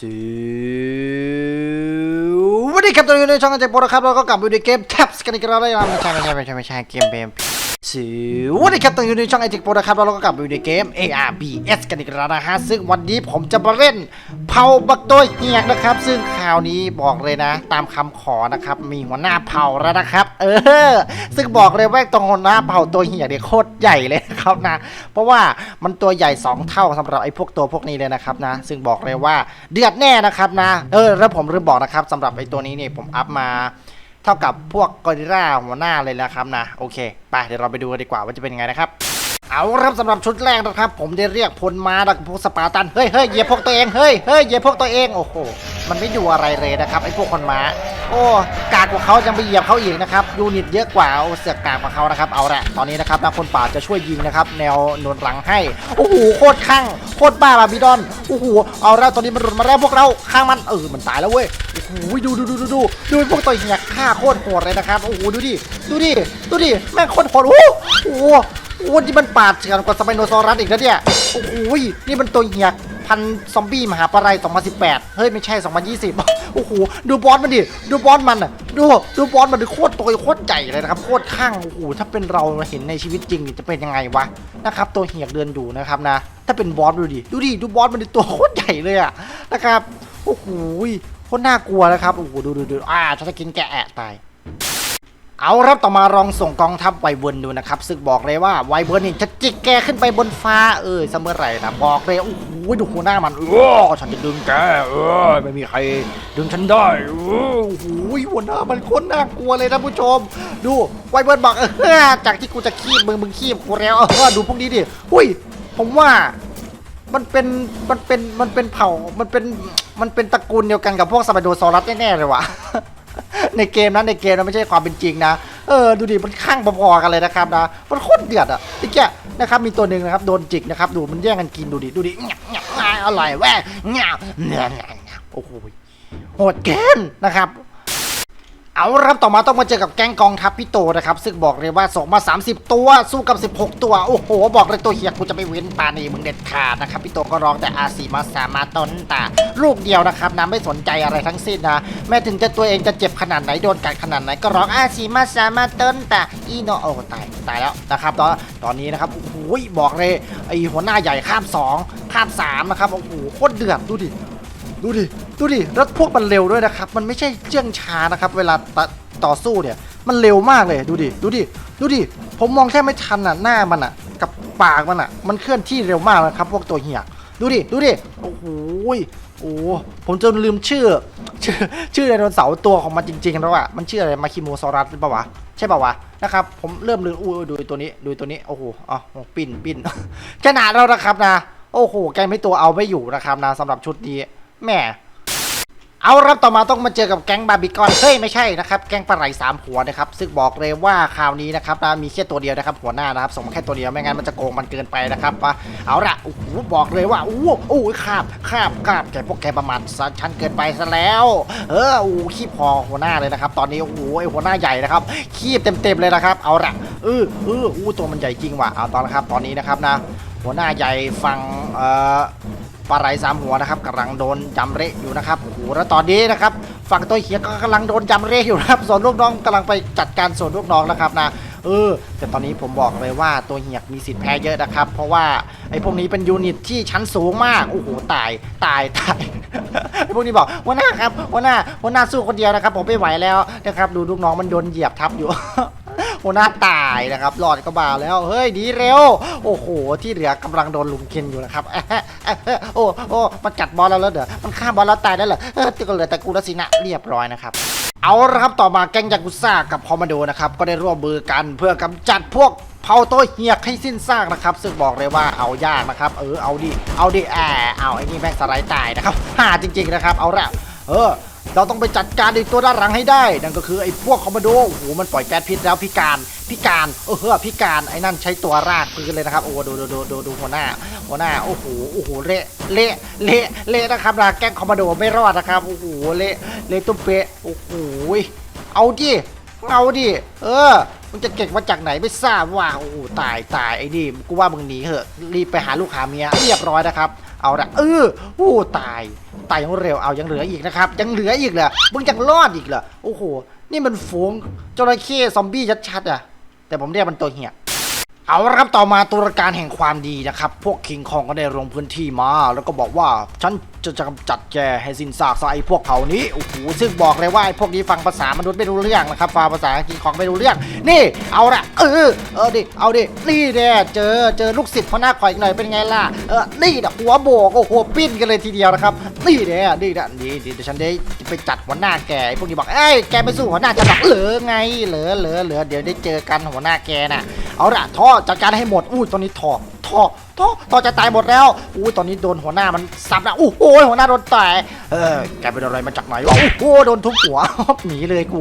สวัสดีครับตอนนี้ในช่องกันเจ็บปวดนะครับเราก็กลับมาดูเกมแท็บสกันอีกแล้วนะครับไม่ใช่ไม่ใช่ไม่ใช่ไม่ใช่เกมเบม สวัสดีครับตอนอยู่ในช่องไอจิกโปรนะครับเราก็กลับมาอยู่ในเกม ARBS กันอีกแล้วนะฮะ ซึ่งวันนี้ผมจะมาเล่นเผาบักตัวเหียกนะครับ ซึ่งคราวนี้บอกเลยนะ ตามคำขอนะครับ มีหัวหน้าเผาแล้วนะครับ เออ ซึ่งบอกเลยว่าตรงหัวหน้าเผาตัวเหียกเนี่ยโคตรใหญ่เลยนะครับนะ เพราะว่ามันตัวใหญ่ 2 เท่าสำหรับไอ้พวกตัวพวกนี้เลยนะครับนะ ซึ่งบอกเลยว่าเดือดแน่นะครับนะ เออ แล้วผมลืมบอกนะครับสำหรับไอ้ตัวนี้เนี่ยผมอัพมา เท่ากับพวกกอริลล่าหัวหน้าเลยนะครับนะโอเคไปเดี๋ยวเราไปดูกันดีกว่าว่าจะเป็นยังไงนะครับ เอาครับสำหรับชุดแรกนะครับ ผมได้เรียกพลมาจากพวกสปาร์ตัน เฮ้ยเฮ้ยเหยียบพวกตัวเอง เฮ้ยเฮ้ยเหยียบพวกตัวเอง โอ้โห มันไม่ดูอะไรเลยนะครับไอ้พวกคนม้าโอ้ กากกว่าเขายังไปเหยียบเขาอีกนะครับ ยูนิตเยอะกว่าโอ้เสือกกากกว่าเขานะครับ เอาละตอนนี้นะครับนะคนป่าจะช่วยยิงนะครับ แนวหนุนหลังให้ โอ้โห โคตรข้าง โคตรบ้าบาบิดอน โอ้โห เอาละตอนนี้มันหลุดมาแล้วพวกเรา ข้างมัน เออ มันตายแล้วเว้ยโอ้โหดูดูดูดูดูดูพวกตัวเหียฆ่าโคตรโหดเลยนะครับ โอ้โห ดูดิ ดูดิ ดูดิ แม่งโคตรโหด โอ้โห โอ้นี่มันปาดเฉือนกว่าสไปโนซอรัสอีกนะเนี่ย โอ้โหนี่มันตัวเหียกพันซอมบี้มหาปราย2018 เฮ้ย ไม่ใช่ 2020 โอ้โห ดูบอสมันดิ ดูบอสมันอะ ดู ดูบอสมันดิโคตรตัวโคตรใหญ่เลยนะครับ โคตรข้าง โอ้โห ถ้าเป็นเราเห็นในชีวิตจริงจะเป็นยังไงวะ นะครับ ตัวเหียกเดินอยู่นะครับนะ ถ้าเป็นบอสดูดิ ดูดิ ดูบอสมันดิตัวโคตรใหญ่เลยอะ นะครับ โอ้โหโคตรน่ากลัวนะครับ โอ้โห ดูดูดูอ่าถ้าจะกินแกะแอะตาย เอาครับต่อมาลองส่งกองทัพไวเวิร์นดูนะครับซึ่งบอกเลยว่าไวเวิร์นนี่จะจิกแกขึ้นไปบนฟ้าเออเสมอไรนะบอกเลยโอ้โหดูหัวหน้ามันเออฉันจะดึงแกเออไม่มีใคร ดึงฉันได้โอ้โหหัวหน้ามันโคตรน่ากลัวเลยนะผู้ชม ดูไวเวิร์นบอกเออจากที่กูจะคีบมึงมึงคีบกูแล้วเออดูพวกนี้ดิอุ้ยผมว่ามันเป็นมันเป็นมันเป็นเผ่ามันเป็นมันเป็นตระกูลเดียวกันกับพวกสไปโดซอรัสแน่ๆเลยว่ะ ในเกมนะในเกมนะไม่ใช่ความเป็นจริงนะเออดูดิมันข้างพอๆกันเลยนะครับนะมันโคตรเดือดอะที่แกนะครับมีตัวหนึ่งนะครับโดนจิกนะครับดูมันแย่งกันกินดูดิดูดิเงียบเงียอร่อยแว่เงียบเงียเงียบเงียโอ้โหโหดเกินนะครับ เอาครับต่อมาต้องมาเจอกับแก๊งกองทัพพี่โตนะครับ ซึ่งบอกเลยว่าส่งมา 30 ตัวสู้กับ 16 ตัว โอ้โห บอกเลยตัวเฮียกูจะไม่เว้นปานีมึงเด็ดขาดนะครับ พี่โตก็ร้องแต่อาซีมาสามาตนตาลูกเดียวนะครับนะไม่สนใจอะไรทั้งสิ้นนะแม้ถึงจะตัวเองจะเจ็บขนาดไหนโดนกัดขนาดไหนก็ร้องอาซีมาสามาตนตาอีโนโอตายตายแล้วนะครับตอนตอนนี้นะครับโอ้โหบอกเลยไอหัวหน้าใหญ่ข้ามสองข้ามสามนะครับโอ้โหโคตรเดือดดูดิ ดูดิ ดูดิ แล้วพวกมันเร็วด้วยนะครับ มันไม่ใช่เชื่องช้านะครับ เวลาตต่อสู้เนี่ย มันเร็วมากเลย ดูดิ ดูดิ ดูดิ ผมมองแค่ไม่ทันอะ หน้ามันอะ กับปากมันอะ มันเคลื่อนที่เร็วมากนะครับ พวกตัวเหียดูดิ ดูดิ โอ้โหโอ้ ผมจนลืมชื่อ ชื่อชื่อไดโนเสาร์ตัวของมันจริงๆแล้วอะ มันชื่ออะไร มาคิโมซอรัสหรือเปล่าวะ ใช่เปล่าวะ นะครับ ผมเริ่มลืมอู้ดูตัวนี้ ดูตัวนี้ โอ้โห อ๋อ ปิ้นปิ้นชนะแล้วนะครับนะ โอ้โห แกไม่ตัวเอาไม่อยู่นะครับนะสำหรับชุดนี้ แหมเอารับต่อมาต้องมาเจอกับแก๊งบาร์บีคอนเฮ้ยไม่ใช่นะครับแก๊งปลาไหลสามหัวนะครับซึ่งบอกเลยว่าคราวนี้นะครับนะมีแค่ตัวเดียวนะครับหัวหน้านะครับส่งมาแค่ตัวเดียวไม่งั้นมันจะโกงมันเกินไปนะครับว่าเอาละโอ้โหบอกเลยว่าโอ้โหโอ้คาบคาบคาบแกพวกแกประมาทชั้นเกินไปซะแล้ว เออโอ้ขี้พอหัวหน้าเลยนะครับตอนนี้โอ้โหไอหัวหน้าใหญ่นะครับขี้เต็มๆเลยนะครับเอาละเออเอออู้ตัวมันใหญ่จริงว่ะเอาตอนนะครับตอนนี้นะครับนะหัวหน้าใหญ่ฟังเอ่อ ปลาไหลสามหัวนะครับกำลังโดนจำเละอยู่นะครับโอ้โหแล้วตอนนี้นะครับฝั่งตัวเขียก็กำลังโดนจำเละอยู่นะครับส่วนลูกน้องกำลังไปจัดการส่วนลูกน้องนะครับนะเออแต่ตอนนี้ผมบอกเลยว่าตัวเหียกมีสิทธิ์แพ้เยอะนะครับ เพราะว่าไอ้พวกนี้เป็นยูนิตที่ชั้นสูงมากโอ้โหตายตายตายไอ้พวกนี้บอกหัวหน้าครับหัวหน้าหัวหน้าสู้คนเดียวนะครับ ผมไม่ไหวแล้วนะครับดูลูกน้องมันโดนเหยียบทับอยู่ หัวหน้าตายนะครับรอดก็บาแล้วเฮ้ยดีเร็ว โอ้โห ที่เหลือกำลังโดนลุมเคนอยู่นะครับโอ้โอ้มันกัดบอลแล้วเด้อมันฆ่าบอลเราตายได้เหรอเออก็เหลือแต่กูแล้วสินะเรียบร้อยนะครับเอาละครับต่อมาแก๊งยากุซ่ากับคอมมานโดนะครับก็ได้ร่วมมือกันเพื่อกำจัดพวกเผาโตัวเหียกให้สิ้นซากนะครับ ซึ่งบอกเลยว่าเอายากนะครับ เออเอาดิเอาดิแอบเอาไอ้นี่แม่งสไลด์ตายนะครับห่าจริง ๆนะครับ เอาละเออ เราต้องไปจัดการไอ้ตัวด้านหลังให้ได้ นั่นก็คือไอ้พวกคอมมานโดโอ้โหมันปล่อยแก๊สพิษแล้วพิการพิการเออเฮ้อพิการไอ้นั่นใช้ตัวรากพื้นเลยนะครับโอ้ดูดูดูดูดูหัวหน้า หัวหน้าโอ้โหโอ้โหเละเละเละเละนะครับนะแก๊งคอมมานโดไม่รอดนะครับโอ้โหเละเละตุ้มเปะโอ้โหเอาดิเอาดิเออมึงจะเก่งมาจากไหนไม่ทราบว่าโอ้โหตายตายไอ้นี่กูว่ามึงหนีเถอะรีบไปหาลูกหาเมียเรียบร้อยนะครับ เอาละเออโอ้ตายตายอย่างเร็วเอายังเหลืออีกนะครับ ยังเหลืออีกเหรอมึงยังรอดอีกเหรอโอ้โห นี่มันฝูงจระเข้ซอมบี้ชัดๆอะแต่ผมเรียกมันตัวเหี้ย เอาละครับต่อมาตุรการแห่งความดีนะครับ พวกคิงคองก็ได้ลงพื้นที่มา แล้วก็บอกว่าฉันจะจะกำจัดแกให้สิ้นซากซะไอ้พวกเขานี้โอ้โหซึ่งบอกเลยว่าไอ้พวกนี้ฟังภาษามนุษย์ไม่รู้เรื่องนะครับฟังภาษาคิงคองไม่รู้เรื่อง นี่เอาละเออเออดิเอาดินี่แน่เจอเจอลูกศิษย์พ่อหน้าคอยอีกหน่อยเป็นไงล่ะเออนี่นะหัวโบกโอ้โหปิ้นกันเลยทีเดียวนะครับนี่แน่นี่นะนี่เดี๋ยวฉันได้ไปจัดหัวหน้าแกไอ้พวกนี้บอกเอ้ยแกไปสู้หัวหน้าจะบอกเหลือไงเหลือเหลือเหลือเดี๋ยวได้เจอกันหัวหน้าแกน่ะเอาละท่อจัดการให้หมดอุ้ยตอนนี้ท่อท่อท่อท่อจะตายหมดแล้วอุ้ยตอนนี้โดนหัวหน้ามันสับแล้วโอ้โหหัวหน้าโดนต่อยเออแกเป็นอะไรมาจากไหนวะโอ้โหโดนทุบหัวหนีเลยกู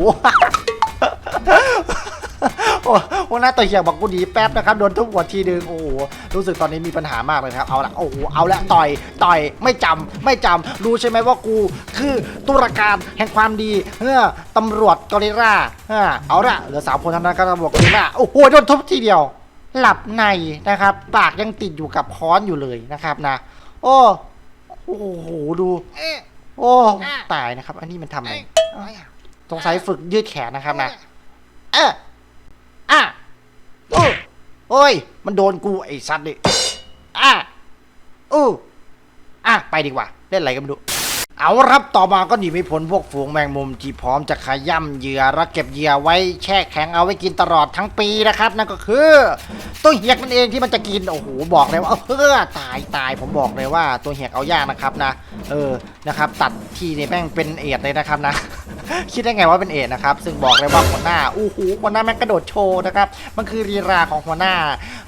โอ้หัวหน้าตัวเหียบอกกูหนีแป๊บนะครับโดนทุบหัวทีนึงโอ้โหรู้สึกตอนนี้มีปัญหามากเลยครับเอาละโอ้โหเอาละต่อยต่อยไม่จำไม่จำรู้ใช่ไหมว่ากูคือตุรการแห่งความดีเฮ้อตำรวจกอริล่าเฮ้อเอาละเหลือสามคนเท่านั้นก็ตำรวจกอริล่าโอ้โหโดนทุบทีเดียว หลับในนะครับ ปากยังติดอยู่กับค้อนอยู่เลยนะครับนะ โอ้โอ้โหดู โอ้ตายนะครับ อันนี้มันทำอะไรสงสัยฝึกยืดแขนนะครับนะเอออะโอ้โอ้ย มันโดนกูไอ้สัตว์ดิอะอู้อะไปดีกว่า เล่นอะไรกันไม่รู้ เอาครับต่อมาก็หนีไม่พ้นพวกฝูงแมงมุมที่พร้อมจะขย่ำเหยื่อและเก็บเหยื่อไว้แช่แข็งเอาไว้กินตลอดทั้งปีนะครับ นั่นก็คือตัวเหียกนั่นเองที่มันจะกินโอ้โหบอกเลยว่าเออตายตายผมบอกเลยว่าตัวเหียกเอายากนะครับนะ เออนะครับ ตัดทีนี่แม่งเป็นเอดเลยนะครับนะ คิดได้ไงว่าเป็นเอดนะครับ ซึ่งบอกเลยว่าหัวหน้าอู้หูหัวหน้าแม่งกระโดดโชว์นะครับมันคือรีราของหัวหน้า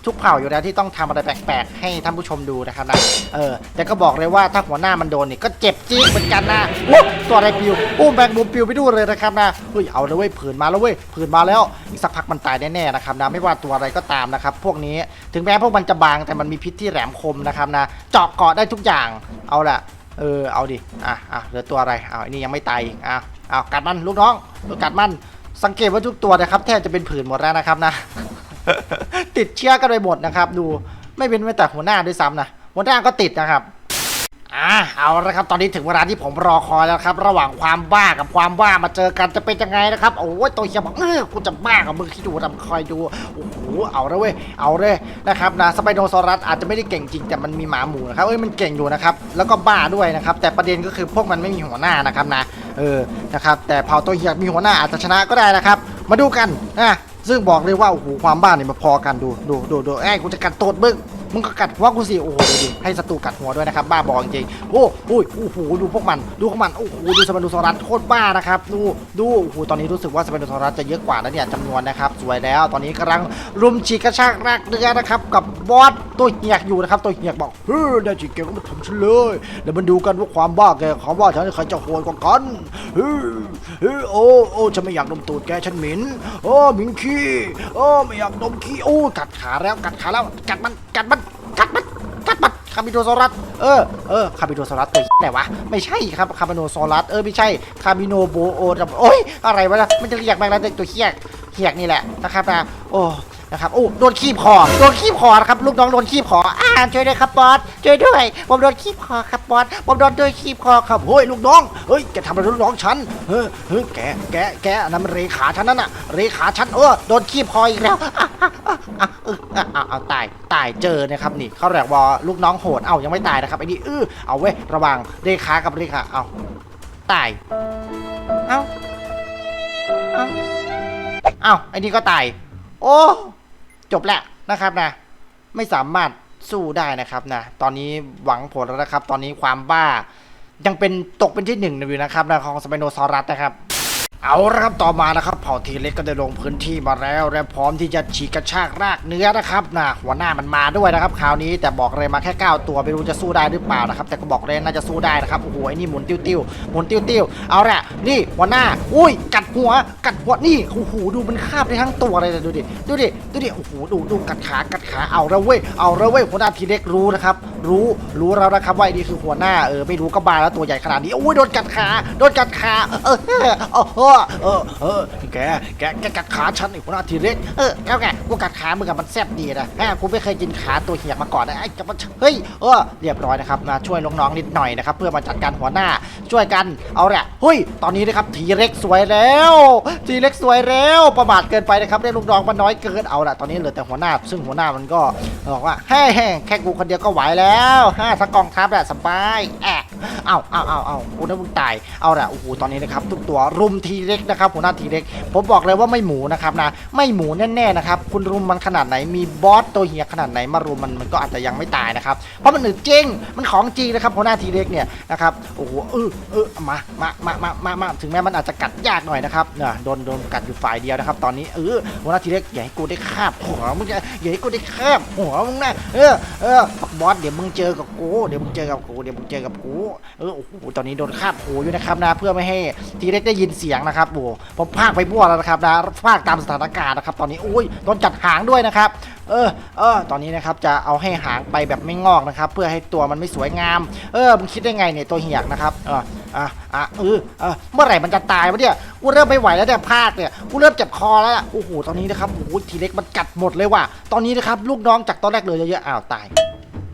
ทุกเผ่าอยู่แล้วที่ต้องทำอะไรแปลกๆ ให้ท่านผู้ชมดูนะครับนะเออแต่ก็บอกเลยว่าถ้าหัวหน้ามันโดนนี่ก็เจ็บจี๊ดมือนกันนะโอ้ตัวอะไรปิวโอ้แบงมุมปิวไปดูเลยนะครับนะเฮ้ยเอาเลยเว้ยผืนมาแล้วเว้ยผืนมาแล้วอีกสักพักมันตายแน่ๆนะครับนะไม่ว่าตัวอะไรก็ตามนะครับพวกนี้ถึงแม้พวกมันจะบางแต่มันมีพิษที่แหลมคมนะครับนะเจาะเกาะได้ทุกอย่างเอาละเออเอาดิอะอะเหลือตัวอะไรอ้าวนนี้ยังไม่ตายอีกอ้าวอ้าวกัดมันลูกน้องกัดมันสังเกตว่าทุกตัวนะครับแทบจะเป็นผื่นหมดแล้วนะครับนะติดเชื้อกันไปหมดนะครับ ดูไม่เป็นแม้แต่หัวหน้าด้วยซ้ำนะหัวหน้าก็ติดนะครับ อ่าเอาละครับตอนนี้ถึงเวลาที่ผมรอคอยแล้วครับ ระหว่างความบ้ากับความบ้ามาเจอกันจะเป็นยังไงนะครับโอ้ยตัวเฮียบอกเออกูจะบ้ากับมึงคิดดูทำคอยดูโอ้โหเอาละเว้ยเอาเลยนะครับนะสไปโนซอรัสอาจจะไม่ได้เก่งจริงแต่มันมีหมาหมูนะครับเอ้ยมันเก่งอยู่นะครับแล้วก็บ้าด้วยนะครับแต่ประเด็นก็คือพวกมันไม่มีหัวหน้านะครับนะเออนะครับแต่เผ่าตัวเฮียมีหัวหน้าอาจจะชนะก็ได้นะครับ มาดูกันนะซึ่งบอกเลยว่าโอ้โหความบ้าเนี่ยมาพอกันดูดูดูดูไอ้ยกูจะกัดโตดมึง มึงก็กัดหัวกูสิโอ้โหดูดิให้ศัตรูกัดหัวด้วยนะครับบ้าบอจริงโอ้โหโอ้โหดูพวกมันดูพวกมันโอ้โหดูสปานูซอรัสโคตรบ้านะครับดูดูโอ้โหตอนนี้รู้สึกว่าสปานูซอรัสจะเยอะกว่านะเนี่ยจำนวนนะครับสวยแล้ว ตอนนี้กำลังรุมฉีกกระชากรากเรือนะครับกับบอสตัวเหียกอยู่นะครับตัวเหียกบอกเฮ้ยได้จีเกมก็มาทำฉันเลยเดี๋ยวมันดูกันว่าความบ้าแกความบ้าฉันใครจะโหดกว่ากันเฮ้ยเฮ้ยโอ้โอ้ฉันไม่อยากดมตูดแกฉันหม็นโอ้หม็นขี้โอ้ไม่อยากดมขี้โอ้กัดขาแล้วกัดขาแล้วกัดมันกัดมัน กัดมันกัดคาบิโดซอรัส เออ เออ คาบิโดซอรัสตัวไหนวะ ไม่ใช่ครับ คาบิโนซอรัส เออ ไม่ใช่ คาบิโนโบโอโอ้ย อะไรวะนะมันจะเรียกแมงแล้วตัวเฮียกเฮียกนี่แหละนะครับนะ โอ้ นะครับโอ้โดนคีบคอโดนคีบคอนะครับลูกน้องโดนคีบคออ่าช่วยด้วยครับบอสช่วยด้วย ผมโดนคีบคอครับบอสผมโดนด้วยคีบคอครับเฮ้ยลูกน้องเฮ้ยแกทำอะไรลูกน้องฉันเฮ้ยเฮ้ยแกแกแกนนั้นมันเรขาฉันนั่นน่ะเรขาฉันเออโดนคีบคออีกแล้วอะอะอะอะเอาตายตายเจอนะครับนี่เขาเรียกว่าลูกน้องโหดเอ้ายังไม่ตายนะครับไอ้นี่เออเอาเว้ยระวังเรขากับเรขาเอาตายเอาเอ้าเอ้าไอ้นี่ก็ตาย โอ้ จบแล้วนะครับนะ ไม่สามารถสู้ได้นะครับนะ ตอนนี้หวังผลแล้วนะครับ ตอนนี้ความบ้ายังเป็นตกเป็นที่หนึ่งอยู่นะครับนะของสไปโนซอรัสนะครับ เอาละครับต่อมานะครับเผ่าทีเล็กก็ได้ลงพื้นที่มาแล้ว และพร้อมที่จะฉีกกระชากรากเนื้อนะครับนะหัวหน้ามันมาด้วยนะครับคราวนี้แต่บอกเลยมาแค่ 9 ตัวไม่รู้จะสู้ได้หรือเปล่านะครับ แต่ก็บอกเลยน่าจะสู้ได้นะครับโอ้โหไอ้นี่หมุนติ้วติ้วหมุนติ้วติ้วเอาละนี่หัวหน้าอุ้ย กัดหัว กัดหัวนี่โอ้โหดูมันคาบได้ทั้งตัวเลยนะดูดิดูดิดูดิโอ้โหดูดูกัดขากัดขาเอาละเว้ยเอาละเว้ยหัวหน้าทีเล็กรู้นะครับ รู้รู้แล้วนะครับว่าไอ้นี่คือหัวหน้าเออไม่รู้ก็บาแล้วตัวใหญ่ขนาดนี้โอ้ยโดนกัดขาโดนกัดขาเออเออเออเออแกแกแกกัดขาฉันไอ้หัวหน้าทีเร็กเออแล้วไงกูกัดขามึงกับมันแซ่บดีนะฮะกูไม่เคยกินขาตัวเหี่ยมาก่อนนะไอ้กับมันเฮ้ยเออเรียบร้อยนะครับมาช่วยน้องๆนิดหน่อยนะครับเพื่อมาจัดการหัวหน้าช่วยกันเอาแหละเฮ้ยตอนนี้นะครับทีเร็กสวยแล้วทีเร็กสวยแล้วประมาทเกินไปนะครับได้ลูกน้องมันน้อยเกินเอาละตอนนี้เหลือแต่หัวหน้า ซึ่งหัวหน้ามันก็บอกว่าแห้แห่แค่กูคนเดียวก็ไหวแล้วแล้วห้าสกองทัพอะสบาย เอาเอาเอาเอากูนึกมึงตายเอาละโอ้โหตอนนี้นะครับทุกตัวรุมทีเล็กนะครับหัวหน้าทีเล็กผมบอกเลยว่าไม่หมูนะครับนะไม่หมูแน่ๆนะครับคุณรุมมันขนาดไหนมีบอสตัวเหี้ยขนาดไหนมารุมมันมันก็อาจจะยังไม่ตายนะครับเพราะมันหนึบจริงมันของจริงนะครับหัวหน้าทีเล็กเนี่ยนะครับโอ้โหเออเออมามามามามามาถึงแม้มันอาจจะกัดยากหน่อยนะครับเนี่ยโดนโดนกัดอยู่ฝ่ายเดียวนะครับ ตอนนี้เออหัวหน้าทีเล็กอย่าให้กูได้คาบหัวมึงจะอย่าให้กูได้คาบหัวมึงนะเออเออบอสเดี๋ยวมึงเจอกับกูเดี๋ยวมึงเจอกับกูเดี๋ยวมึงเจอกับกูเออโอ้โหตอนนี้โดนคาดหูอยู่นะครับนะเพื่อไม่ให้ทีเล็กได้ยินเสียงนะครับโอ้ผมพากไปบ้วแล้วนะครับนะพากตามสถานการณ์นะครับ ตอนนี้โอ้ยโดนจัดหางด้วยนะครับ เออเออตอนนี้นะครับจะเอาให้หางไปแบบไม่งอกนะครับ เพื่อให้ตัวมันไม่สวยงาม เออมึงคิดได้ไงเนี่ยตัวเหียกนะครับเอออะอะเออเออเมื่อไหร่มันจะตายวะเนี่ยกูเริ่มไม่ไหวแล้วเนี่ยพากเนี่ยกูเริ่มเจ็บคอแล้วโอ้โหตอนนี้นะครับโอ้โหทีเล็กมันกัดหมดเลยว่ะตอนนี้นะครับลูกน้องจากตอนแรกเลยเยอะๆอ้าวตาย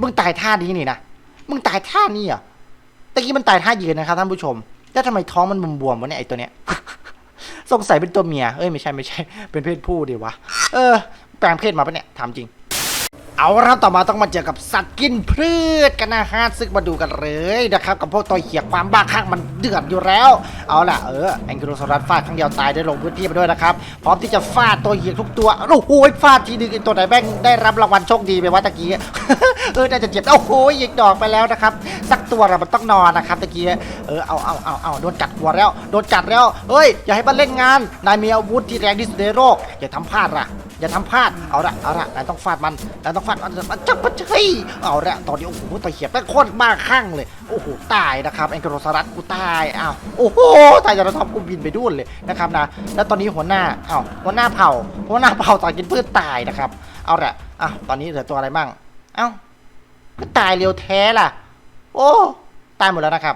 มึงตายท่านี้นี่นะ มึงตายท่านี้อะ ตะกี้มันตายท่ายืนนะครับท่านผู้ชม แล้วทำไมท้องมันบวมๆวะเนี่ยไอตัวเนี้ย สงสัยเป็นตัวเมีย เอ้ยไม่ใช่ไม่ใช่ เป็นเพศผู้ดีวะ เออ แปลงเพศมาปะเนี่ย ถามจริง เอาละต่อมาต้องมาเจอกับสัตว์กินพืชกันนะฮะซึ่งมาดูกันเลยนะครับกับพวกตัวเขียความบ้าคลั่งมันเดือดอยู่แล้ว เอาล่ะเออแองกิโลซอรัสฟาดครั้งเดียวตายได้ลงพื้นที่ไปด้วยนะครับพร้อมที่จะฟาดตัวเขียทุกตัวโอ้โหฟาดทีนึงตัวไหนแบ่งได้รับรางวัลโชคดีไปว่าตะกี้เออน่าจะเจ็บโอ้โหยิงดอกไปแล้วนะครับสักตัวเรามันต้องนอนนะครับตะกี้เออเอาเอาเอาเอาโดนกัดหัวแล้วโดนกัดแล้วเฮ้ยอย่าให้มันเล่นงานนายมีอาวุธที่แรงที่สุดในโลกอย่าทำพลาดล่ะ อย่าทำพลาด เอาละเอาละนายต้องฟาดมันนายต้องฟาดมันมันจับมันเฮ้ยเอาละตอนนี้โอ้โหตะเขียบแม่งโคตรมากข้างเลย โอ้โห ตายนะครับแองกโรสรัสกูตายอ้าวโอ้โห ตายจะทบกูบินไปด้วนเลยนะครับนะ แล้วตอนนี้หัวหน้าเอ้าหัวหน้าเผ่า หัวหน้าเผ่าตายกินพืชตายนะครับ เอาละอ้าวตอนนี้เหลือตัวอะไรบ้าง เอ้า ก็ตายเร็วแท้ล่ะ โอ้ ตายหมดแล้วนะครับ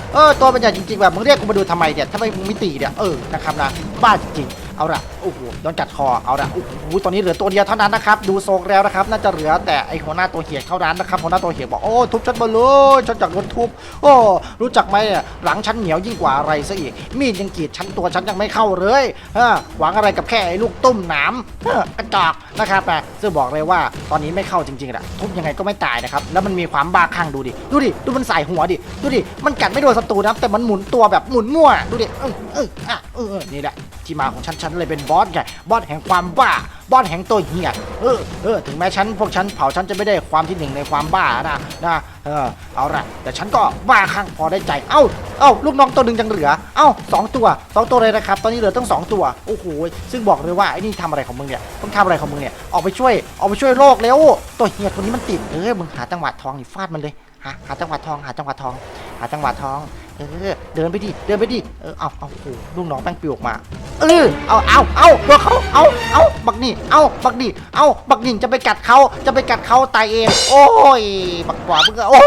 เออตัวมันใหญ่จริงๆแบบมึงเรียกกูมาดูทำไมเนี่ยทำไมมึงไม่ตีเนี่ยเออนะครับนะบ้าจริงๆเอาละโอ้โหโดนกัดคอเอาละโอ้โหตอนนี้เหลือตัวเดียวเท่านั้นนะครับดูทรงแล้วนะครับ น่าจะเหลือแต่ไอหัวหน้าตัวเหียเท่านั้นนะครับหัวหน้าตัวเหียบอกโอ้ทุบฉันมาเลยฉันจากโดนทุบโอ้รู้จักไหมอะหลังฉันเหนียวยิ่งกว่าอะไรซะอีก มีดยังกีดฉันตัวฉันยังไม่เข้าเลยฮะหวังอะไรกับแค่ไอ้ลูกตุ้มหนามเฮ้อกระจอกนะครับแต่ซึ่งบอกเลยว่าตอนนี้ไม่เข้าจริงๆแหละทุบยังไงก็ไม่ตายนะครับแล้วมันมีความบ้าคลั่งดูดิดูดิดูมันใส่หัวดิดูดิมันกัดไม่โดนศัตรูนะแต่มันหมุนตัวแบบหมุนมั่วดูดิเออเอออะเออนี่แหละที่มาของฉันฉันเลยเป็นบอสไงบอสแห่งความบ้า บอสแห่งตัวเหี้ยเออเออถึงแม้ฉันพวกฉันเผาฉันจะไม่ได้ความที่หนึ่งในความบ้านะนะเออเอาละแต่ฉันก็บ้าคลั่งพอได้ใจ เอ้าเอ้าลูกน้องตัวหนึ่งยังเหลือ เอ้าสองตัวสองตัวเลยนะครับ ตอนนี้เหลือตั้งสองตัวโอ้โหซึ่งบอกเลยว่าไอ้นี่ทำอะไรของมึงเนี่ยต้องทำอะไรของมึงเนี่ยออกไปช่วยออกไปช่วยโลกเร็วตัวเหี้ยคนนี้มันติดเออมึงหาจังหวะทองนี่ฟาดมันเลยหาหาจังหวะทองหาจังหวะทองหาจังหวะทอง เออเดินไปดิ เดินไปดิ เออ เอาเอาโอ้โหลูกน้องแป้งปิวออกมา เออ เอาเอาเอาตัวเขาเอาเอาบักนี่ เอาบักนี่ เอาบักนี่จะไปกัดเขาจะไปกัดเขาตายเอง โอ้ย บักกว่าเพื่อนโอ้ย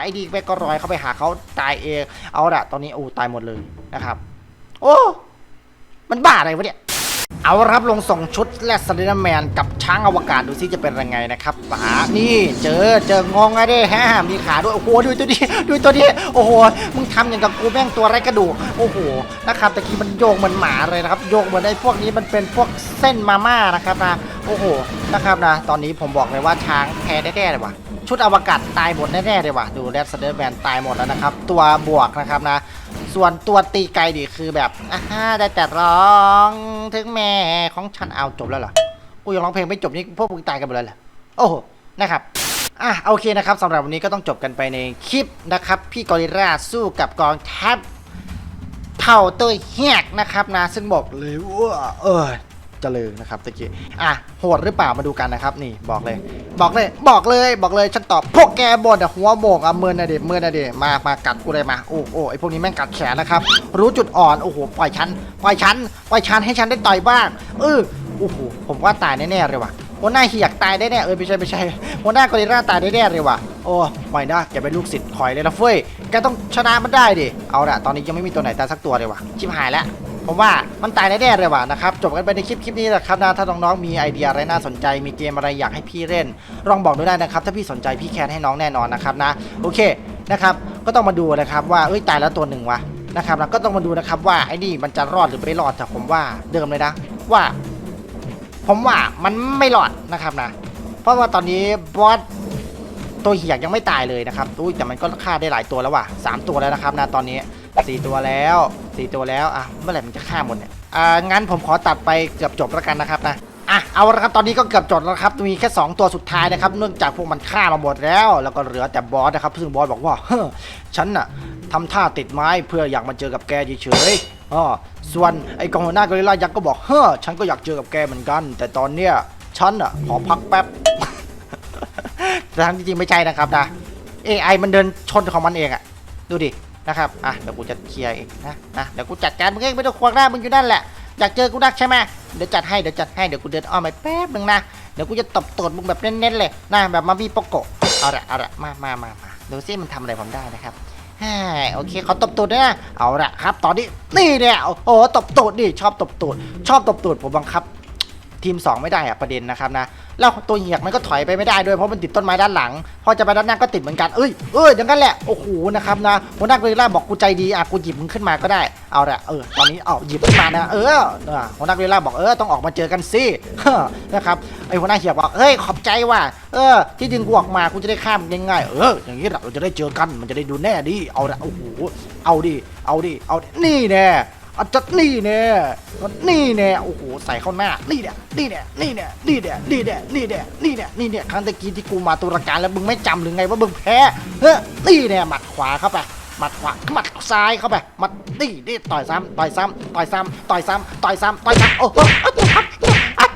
ไอ้ดีไปก็รอยเขาไปหาเขาตายเอง เอาละตอนนี้โอ้ตายหมดเลยนะครับ โอ้ มันบ้าอะไรวะเนี่ย เอาครับลงส่งชุดแลสลินแมนกับช้างอวกาศดูซิจะเป็นยังไงนะครับป๋านี่เจอเจององไงได้ฮะมีขาด้วยโอ้โหดูตัวนี้ดูตัวนี้โอ้โหมึงทำอย่างกับกูแม่งตัวไรกระดูกโอ้โหนะครับตะกี้มันโยกเหมือนหมาเลยนะครับโยกเหมือนไอ้พวกนี้มันเป็นพวกเส้นมาม่านะครับนะ โอ้โหนะครับนะตอนนี้ผมบอกเลยว่าช้างแพ้แน่ๆเลยว่ะชุดอวกาศตายหมดแน่ๆเลยว่ะดูแรดสเดอร์แมนตายหมดแล้วนะครับ ตัวบวกนะครับนะ ส่วนตัวตีไกลดิคือแบบอ่าฮะได้แต่ร้องถึงแม่ของฉันเอาจบแล้วเหรอกูยังร้องเพลงไม่จบนี่พวกมึงตายกันหมดเลยเหรอโอ้โหนะครับอะโอเคนะครับสำหรับวันนี้ก็ต้องจบกันไปในคลิปนะครับ พี่กอริลลาสู้กับกองทัพเผ่าตัวเฮียกนะครับนะซึ่งบอกเลยว่าเออ เจริญนะครับตะกี้อะโหดหรือเปล่ามาดูกันนะครับ นี่บอกเลย บอกเลย บอกเลยบอกเลยฉันตอบพวกแกบนอะหัวโบกอะเมินอะเดเมินอะเดมามากัดกูเลยมาโอ้โอ้ไอพวกนี้แม่งกัดแขนนะครับ รู้จุดอ่อนโอ้โหปล่อยฉันปล่อยฉันปล่อยฉันให้ฉันได้ต่อยบ้างเออโอ้โหผมว่าตายแน่ๆเลยว่ะหัวหน้าเหียกตายได้แน่เออไม่ใช่ไม่ใช่หัวหน้ากอริลลาตายได้แน่เลยว่ะโอ้ไม่นะแกเป็นลูกศิษย์คอยเลยนะเฟ้ยแกต้องชนะมันได้ดิเอาละตอนนี้ยังไม่มีตัวไหนตายสักตัวเลยว่ะชิบหายแล้ว ผมว่ามันตายแน่ๆเลยว่ะนะครับจบกันไปในคลิปคลิปนี้แหละครับนะถ้าน้องๆมีไอเดียอะไรน่าสนใจ มีเกมอะไรอยากให้พี่เล่นลองบอกด้วยได้นะครับ ถ้าพี่สนใจพี่แคนให้น้องแน่นอนนะครับนะโอเคนะครับก็ต้องมาดูนะครับว่าเอ้ยตายแล้วตัวหนึ่งวะนะครับแล้วก็ต้องมาดูนะครับว่าไอ้นี่มันจะรอดหรือไม่รอดแต่ผมว่าเดิมเลยนะว่า ผมว่ามันไม่รอดนะครับนะเพราะว่าตอนนี้บอสตัวเหียกยังไม่ตายเลยนะครับอุ้ยแต่มันก็ฆ่าได้หลายตัวแล้วว่ะสามตัวแล้วนะครับนะตอนนี้ สี่ตัวแล้วสี่ตัวแล้วอะเมื่อไหร่มันจะฆ่าหมดเนี่ยอ่างั้นผมขอตัดไปเกือบจบแล้วกันนะครับนะอะเอาละครับตอนนี้ก็เกือบจบแล้วครับมีแค่ 2 ตัวสุดท้ายนะครับเนื่องจากพวกมันฆ่าเราหมดแล้ว แล้วก็เหลือแต่บอสนะครับซึ่งบอสบอกว่าเฮ้อฉันน่ะทำท่าติดไม้เพื่ออยากมาเจอกับแกเฉยๆอ๋อส่วนไอ้กองหัวหน้ากอริลลายักษ์ก็บอกเฮ้อฉันก็อยากเจอกับแกเหมือนกัน แต่ตอนเนี้ยฉันอะขอพักแป๊บแต่ทั้งจริงไม่ใช่นะครับนะ AI มันเดินชนของมันเองอะดูดิ นะครับอะเดี๋ยวกูจะเคลียร์เองนะนะเดี๋ยวกูจัดการมึงเองไม่ต้องควงหน้ามึงอยู่นั่นแหละอยากเจอกูนักใช่ไหมเดี๋ยวจัดให้เดี๋ยวจัดให้เดี๋ยวกูเดินอ้อมไปแป๊บนึงนะเดี๋ยวกูจะตบตูดมึงแบบเน้นๆเลยนะแบบมาบีโปโกะเอาละเอาละมามามามาดูซิมันทำอะไรผมได้นะครับฮ่โอเคเขอตบตูดนะเอาละครับ ตอนนี้นี่เนี่ยโอ้โหตบตูดดิชอบตบตูดชอบตบตูดผมบังคับ ทีม 2 ไม่ได้อะประเด็นนะครับนะแล้วตัวเหียกมันก็ถอยไปไม่ได้ด้วยเพราะมันติดต้นไม้ด้านหลัง พอจะไปด้านหน้าก็ติดเหมือนกันเอ้ยเอ้ยอย่างนั้นแหละโอ้โหนะครับนะหัวหน้าเกรล่าบอกกูใจดีอะกูหยิบมึงขึ้นมาก็ได้เอาละเออตอนนี้เอาหยิบขึ้นมานะเออหัวหน้ากรล่าบอกเออต้องออกมาเจอกันสินะครับไอหัวหน้าเหียกบอกเฮ้ยขอบใจว่ะเออ ที่ดึงกูออกมากูจะได้ข้ามง่ายๆเอออย่างนี้เราจะได้เจอกันมันจะได้ดูแน่ดิเอาละโอ้โหเอาดิเอาดิเอาดินี่แน่ อาจจะนี่แน่นี่แน่โอ้โหใส่เข้าหน้า นี่เนี่ยนี่เนี่ยนี่เนี่ยนี่เนี่ยนี่เนี่ยนี่เนี่ยนี่เนี่ยนี่เนี่ยครั้งตะกี้ที่กูมาตุรการแล้วมึงไม่จำหรือไงว่ามึงแพ้เฮ้ยนี่เนี่ยหมัดขวาเข้าไปหมัดขวาหมัดซ้ายเข้าไปหมัดนี่นี่ต่อยซ้ำต่อยซ้ำต่อยซ้ำต่อยซ้ำต่อยซ้ำต่อยซ้ำโอ้โห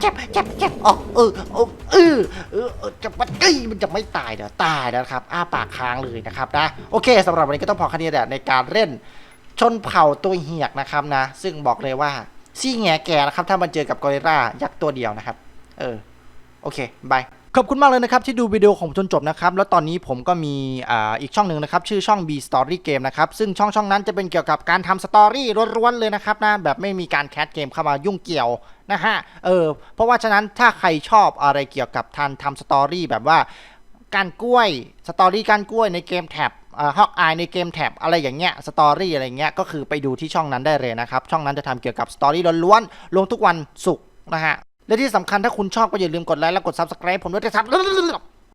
เจ็บเจ็บเจ็บอ๋อเออเออเออเออเออจะมันเอ้ยมันจะไม่ตายเดี๋ยวตายนะครับ อ้าปากค้างเลยนะครับนะ โอเคสำหรับวันนี้ก็ต้องพอแค่นี้แหละในการเล่น ชนเผ่าตัวเหียกนะครับนะ ซึ่งบอกเลยว่าซี่แงแก่นะครับ ถ้ามันเจอกับกอริลลายักษ์ตัวเดียวนะครับ เออ โอเคบายขอบคุณมากเลยนะครับที่ดูวิดีโอของผมจนจบนะครับ แล้วตอนนี้ผมก็มีออีกช่องหนึ่งนะครับ ชื่อช่อง B Story Game นะครับ ซึ่งช่องช่องนั้นจะเป็นเกี่ยวกับการทำสตอรี่ล้วนๆเลยนะครับนะแบบไม่มีการแคสเกมเข้ามายุ่งเกี่ยวนะฮะเออเพราะว่าฉะนั้นถ้าใครชอบอะไรเกี่ยวกับทันทำสตอรี่แบบว่าการกล้วยสตอรี่การกล้วยในเกมแท็บ ฮอกอายในเกมแท็บอะไรอย่างเงี้ยสตอรี่อะไรเงี้ยก็คือไปดูที่ช่องนั้นได้เลยนะครับ ช่องนั้นจะทำเกี่ยวกับสตอรี่ล้วนๆลงทุกวันศุกร์นะฮะและที่สำคัญถ้าคุณชอบก็อย่าลืมกดไลค์และกด Subscribe ผมด้วยนะครับ